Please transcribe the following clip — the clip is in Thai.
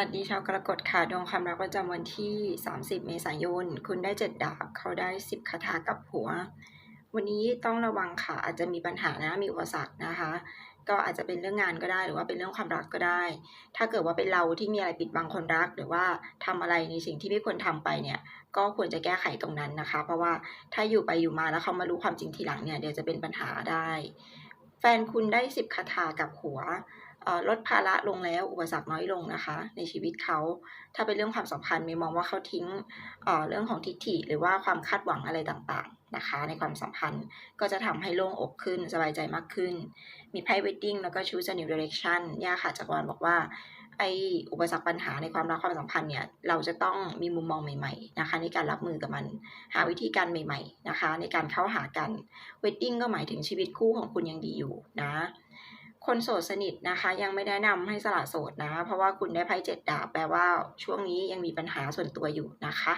วัสดีชาวกรกฎค่ะดวงความรักประจำวันที่ 30 เมษายน คุณได้7ดดาบเขาได้ 10คาถากับหัว วันนี้ต้องระวังค่ะ อาจจะมีปัญหานะมีอุปสรรคนะคะ ก็อาจจะเป็นเรื่องงานก็ได้หรือว่าเป็นเรื่องความรักก็ได้ ถ้าเกิดว่าเป็นเราที่มีอะไรปิดบังคนรัก หรือว่าทำอะไรในสิ่งที่ไม่ควรทำไปเนี่ย ก็ควรจะแก้ไขตรงนั้นนะคะ เพราะว่าถ้าอยู่ไปอยู่มาแล้วเขามารู้ความจริงทีหลังเนี่ยเดี๋ยวจะเป็นปัญหาได้ แฟนคุณได้สิบคาถากับหัวลดภาระลงแล้วอุปสรรคน้อยลงนะคะ ในชีวิตเขา ถ้าเป็นเรื่องความสัมพันธ์เมย์มองว่าเขาทิ้งเรื่องของทิฐิหรือว่าความคาดหวังอะไรต่างๆนะคะ ในความสัมพันธ์ก็จะทำให้โล่งอกขึ้นสบายใจมากขึ้น มีไพ่เวดดิ้งแล้วก็ชูสนิวเดเรคชั่นย่าค่ะจักรวาลบอกว่า ไออุปสรรคปัญหาในความรักความสัมพันธ์เนี่ยเราจะต้องมีมุมมองใหม่ ๆ นะคะ ในการรับมือกับมัน หาวิธีการใหม่ ๆ นะคะ ในการเข้าหากันวีดดิ้งก็หมายถึงชีวิตคู่ของคุณยังดีอยู่นะคนโสดสนิทนะคะ ยังไม่แนะนำให้สละโสดนะ เพราะว่าคุณได้ไพ่เจ็ดดาบแปลว่าช่วงนี้ยังมีปัญหาส่วนตัวอยู่นะคะ